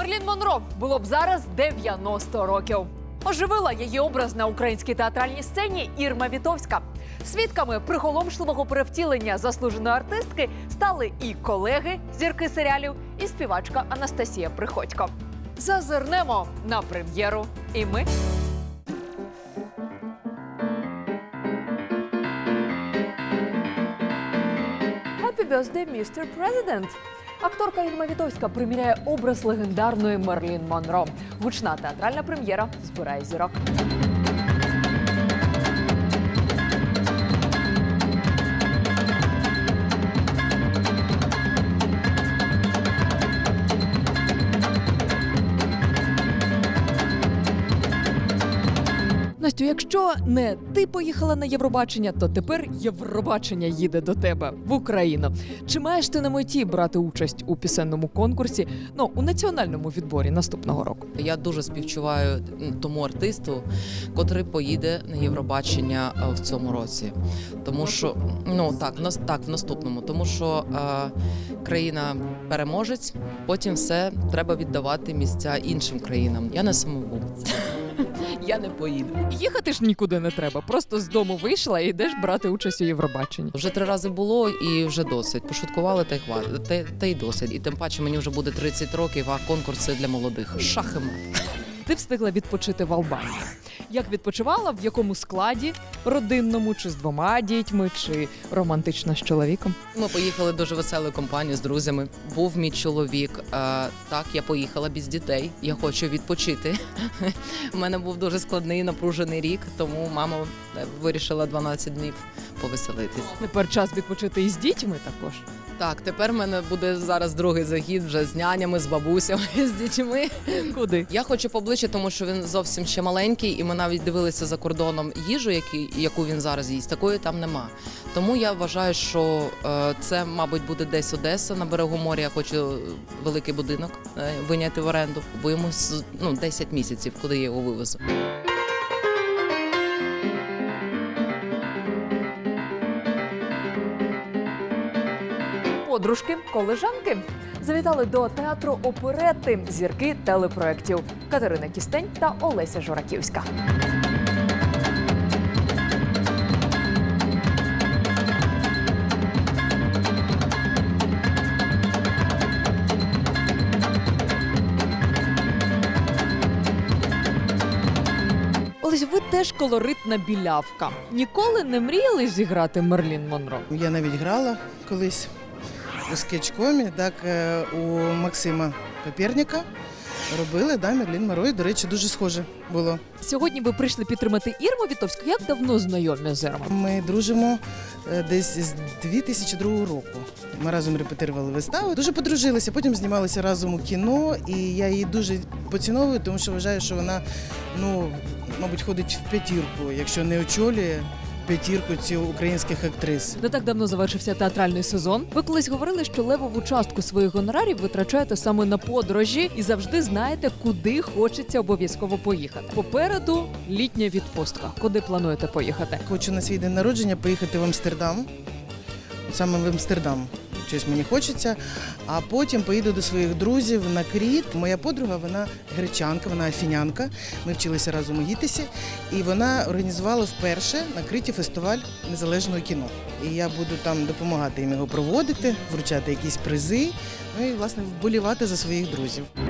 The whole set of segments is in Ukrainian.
Мерлін Монро було б зараз 90 років. Оживила її образ на українській театральній сцені Ірма Вітовська. Свідками приголомшливого перевтілення заслуженої артистки стали і колеги зірки серіалів, і співачка Анастасія Приходько. Зазирнемо на прем'єру. І ми Happy birthday, Mr. President! Акторка Ільма Вітовська приміряє образ легендарної Мерлін Монро. Гучна театральна прем'єра збирає зірок. Настю, якщо не ти поїхала на Євробачення, то тепер Євробачення їде до тебе в Україну. Чи маєш ти на меті брати участь у пісенному конкурсі? Ну у національному відборі наступного року? Я дуже співчуваю тому артисту, котрий поїде на Євробачення е, в цьому році. Тому що ну так, так в наступному, тому що е, країна переможець, потім все треба віддавати місця іншим країнам. Я не самоволець. Я не поїду. Їхати ж нікуди не треба. Просто з дому вийшла і йдеш брати участь у Євробаченні. Вже три рази було і вже досить. Пошуткували та й хватить, та, та й досить. І тим паче мені вже буде 30 років, а конкурси для молодих. Шах мат. Ти встигла відпочити в Албанії. Як відпочивала, в якому складі родинному, чи з двома дітьми, чи романтично з чоловіком? Ми поїхали дуже веселою компанією з друзями. Був мій чоловік. Е, так, я поїхала без дітей. Я хочу відпочити. У мене був дуже складний напружений рік, тому мама е, вирішила 12 днів повеселитись. Тепер час відпочити і з дітьми також. Так, тепер в мене буде зараз другий загід вже з нянями, з бабусями, з дітьми. Куди? Я хочу поближче, тому що він зовсім ще маленький, і ми навіть дивилися за кордоном їжу, які, яку він зараз їсть. Такої там нема. Тому я вважаю, що е, це, мабуть, буде десь Одеса на берегу моря. Я хочу е, великий будинок е, виняти в оренду, бо йому ну, 10 місяців, куди я його вивезу. Подружки, колежанки завітали до театру оперети зірки телепроєктів Катерина Кістень та Олеся Жураківська. Теж колоритна білявка. Ніколи не мріяли зіграти Мерлін Монро? Я навіть грала колись у скетчкомі, так е, у Максима Папірніка. Робили да, Мерлін Моро, і, до речі, дуже схоже було. Сьогодні ви прийшли підтримати Ірму Вітовську. Як давно знайомі з Ірмою? Ми дружимо е, десь з 2002 року. Ми разом репетирували виставу. Дуже подружилися, потім знімалися разом у кіно, і я її дуже поціновую, тому що вважаю, що вона, ну, мабуть, ходить в п'ятірку, якщо не очолює п'ятірку ці українських актрис. Не так давно завершився театральний сезон. Ви колись говорили, що левову частку своїх гонорарів витрачаєте саме на подорожі і завжди знаєте, куди хочеться обов'язково поїхати. Попереду літня відпустка. Куди плануєте поїхати? Хочу на свій день народження поїхати в Амстердам. Саме в Амстердам. Щось мені хочеться. А потім поїду до своїх друзів на Кріт. Моя подруга, вона гречанка, вона афінянка. Ми вчилися разом у ГІТИСі. І вона організувала вперше на Криті фестиваль незалежного кіно. І я буду там допомагати їм його проводити, вручати якісь призи. Ну і власне вболівати за своїх друзів.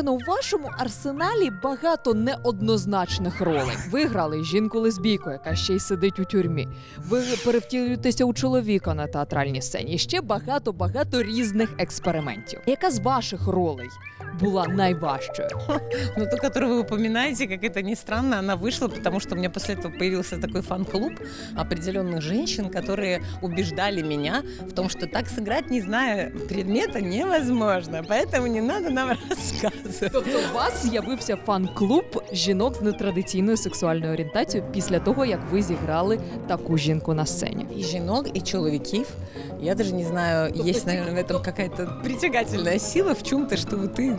Катерина, у вашому арсеналі багато неоднозначних ролей. Ви грали жінку лесбійку, яка ще й сидить у тюрмі. Ви перевтілюєтеся у чоловіка на театральній сцені. І ще багато багато різних експериментів. Яка з ваших ролей була найважчою? Но ту, которую вы упоминаете, как это ни странно, она вышла, потому что у меня после этого появился такой фан-клуб определенных женщин, которые убеждали меня в том, что так сыграть, не зная предмета, невозможно. Поэтому не надо нам рассказывать. Тобто у вас з'явився фан-клуб жінок з нетрадиційною сексуальною орієнтацією після того, як ви зіграли таку жінку на сцені. И жінок, и чоловіків. Я даже не знаю, есть, наверное, в этом какая-то притягательная сила в чем-то, что вот ты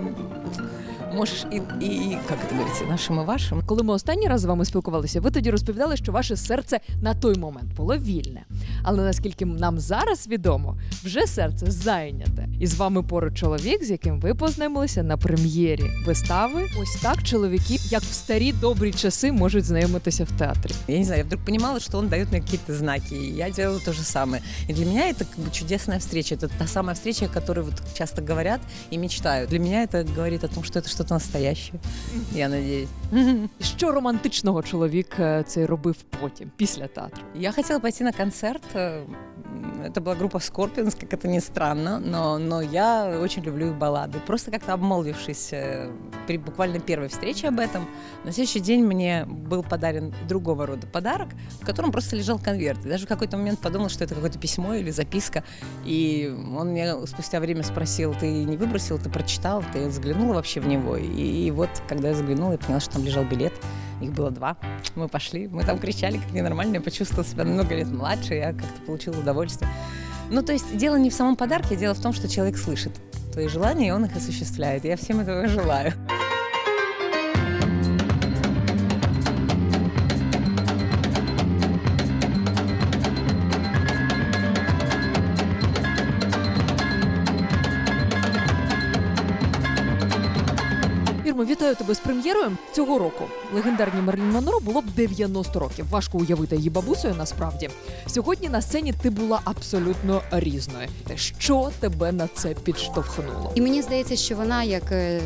можешь и, и, и, как это говорится, нашим и вашим. Коли ми останній раз з вами спілкувалися, ви тоді розповідали, що ваше серце на той момент було вільне. Але наскільки нам зараз відомо, вже серце зайняте. І з вами поруч чоловік, з яким ви познайомилися на прем'єрі вистави. Ось так чоловіки, як в старі добрі часи, можуть знайомитися в театрі. Я не знаю, я вдруг понимала, что он дает мне какие-то знаки, и я делала то же самое. И для меня это как бы чудесная встреча. Это та самая встреча, о которой вот часто говорят и мечтают. Для меня это говорит о том, что это что-то настоящее. Я надеюсь. Що романтичного чоловік е, цей робив потім, після театру? Я хотела пойти на концерт. просто Это была группа Scorpions, как это ни странно, но, но я очень люблю их баллады. Просто как-то обмолвившись э, при буквально первой встрече об этом, на следующий день мне был подарен другого рода подарок, в котором просто лежал конверт. И даже в какой-то момент подумал, что это какое-то письмо или записка. И он меня спустя время спросил, ты не выбросил, ты прочитал, ты взглянула вообще в него? И, и вот, когда я заглянула, я поняла, что там лежал билет. Их было два. Мы пошли, мы там кричали, как ненормально. Я почувствовала себя много лет младше, я как-то получила удовольствие. Ну, то есть дело не в самом подарке, дело в том, что человек слышит твои желания, и он их осуществляет. Я всем этого желаю. Вітаю тебе з прем'єрою цього року. Легендарній Мерлін Монро було б 90 років. Важко уявити її бабусею. Насправді сьогодні на сцені ти була абсолютно різною. Що тебе на це підштовхнуло? І мені здається, що вона як е,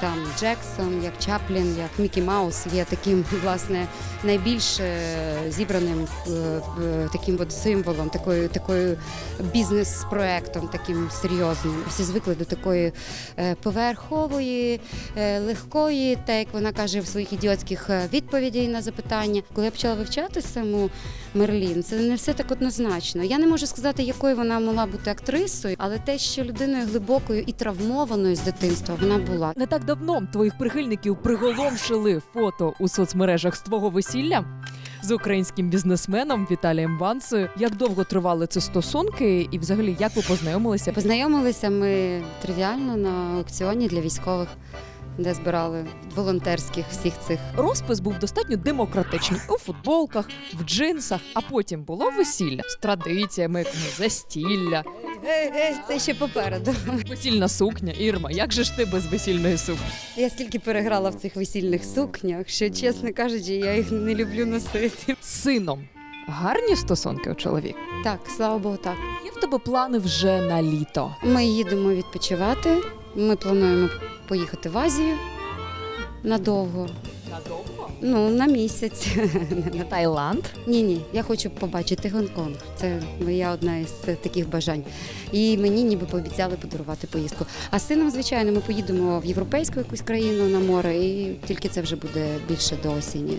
там Джексон, як Чаплін, як Мікі Маус є таким власне найбільш е, зібраним е, таким от символом, такою такою бізнес-проектом, таким серйозним. Всі звикли до такої е, поверхової, легкої, так як вона каже в своїх ідіотських відповідей на запитання. Коли я почала вивчати саму Мерлін, це не все так однозначно. Я не можу сказати, якою вона могла бути актрисою, але те, що людиною глибокою і травмованою з дитинства вона була. Так давно твоїх прихильників приголомшили фото у соцмережах з твого весілля з українським бізнесменом Віталієм Вансою. Як довго тривали ці стосунки, і взагалі як ви познайомилися? Познайомилися ми тривіально на аукціоні для військових, де збирали волонтерських всіх цих. Розпис був достатньо демократичний у футболках, в джинсах, а потім було весілля з традиціями, ну, застілля, Це ще попереду. весільна сукня. Ірма, як же ж ти без весільної сукні? Я стільки переграла в цих весільних сукнях, що, чесно кажучи, я їх не люблю носити. З сином гарні стосунки у чоловіка. Так, слава Богу, так. Є в тебе плани вже на літо. Ми їдемо відпочивати. Ми плануємо поїхати в Азію надовго. Ну, на місяць. На Таїланд. Ні, ні, я хочу побачити Гонконг. Це моя одна із таких бажань. І мені ніби пообіцяли подарувати поїздку. А з сином, звичайно, ми поїдемо в європейську якусь країну на море, і тільки це вже буде більше до осені.